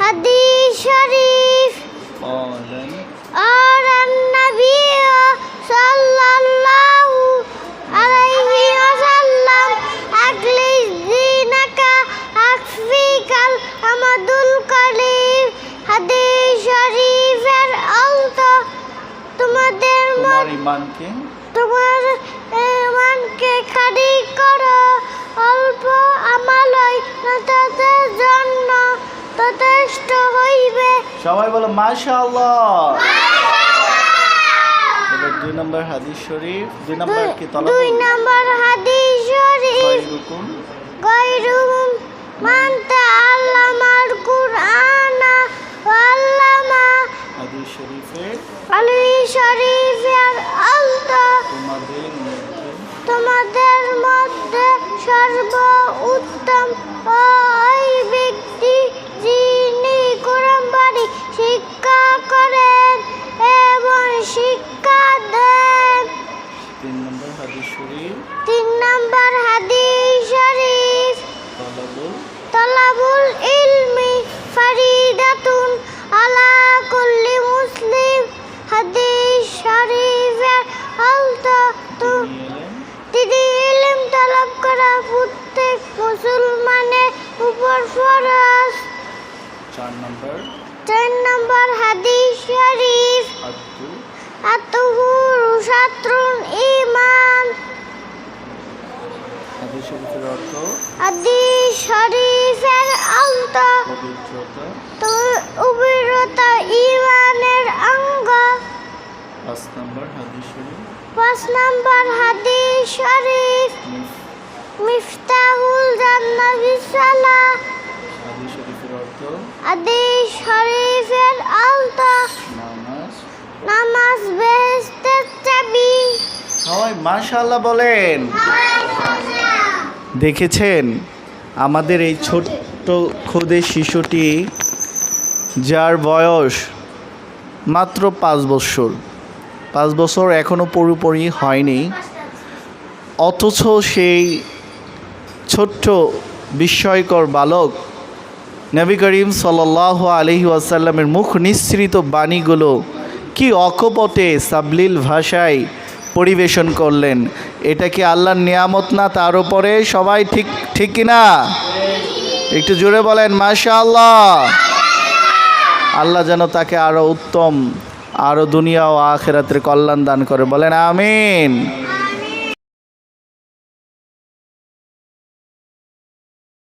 হাদিস শরীফ। আর নবী সাল্লাল্লাহু আলাইহি ওয়াসাল্লাম আকলিস দিনাকা আকফিকাল আমাদুল কলিম হাদিস শরীফের অন্ত তোমাদের তোমার ইমানকে তোমার জন্য যথেষ্ট হইবে। সবাই বলো মাশাআল্লাহ। এবার দুই নম্বর হাদিস শরীফ। দুই নম্বর কি তলব? দুই নম্বর হাদিস শরীফ। মান তাআল্লামাল কুরআনা ওয়াল্লামা। হাদিস শরীফে আলী শরীফের তিন নম্বর হাদিস শরীফ। তলবুল। তলাবুল ইলমি ফারিদাতুন আলা কুল্লি মুসলিম। হাদিস শরীফের অন্ত তিনি ইলম তলব করা প্রত্যেক মুসলমানের উপর ফরজ। চার নম্বর। চার নম্বর হাদিস শরীফ। আব্দু আতুহুর সাত্রুন ইমান হাদিস শরীফের অর্থ? হাদিস শরীফের অন্ত। পবিত্রতা। তো উবিরতা ইমানের অঙ্গ। পাঁচ নম্বর হাদিস শরীফ। পাঁচ নম্বর হাদিস শরীফ। মিফতাহুল জান্নাতিস সালাহ। হাদিস শরীফের অর্থ? হাদিস শরীফের অন্ত। নামাজ। নামাজ বেহেস্তের চাবি। সবাই মাশাআল্লাহ বলেন। দেখেছেন? আমাদের এই ছোট্ট ক্ষুদে শিশুটি, যার বয়স মাত্র পাঁচ বছর। পাঁচ বছর এখনও পুরোপুরি হয়নি। অথচ সেই ছোট্ট বিস্ময়কর বালক নবী করিম সাল্লাহ আলহি আসাল্লামের মুখ নিঃসৃত বাণীগুলো কি অকপটে সাবলীল ভাষায় পরিবেশন করলেন। এটা কি আল্লাহর নিয়ামত না তার উপরে? সবাই ঠিক ঠিক কিনা? একটু জোরে বলেন মাশা আল্লাহ আল্লাহ যেন তাকে আরও উত্তম আরও দুনিয়া ও আখেরাতের কল্যাণ দান করে। বলেন, আমিন।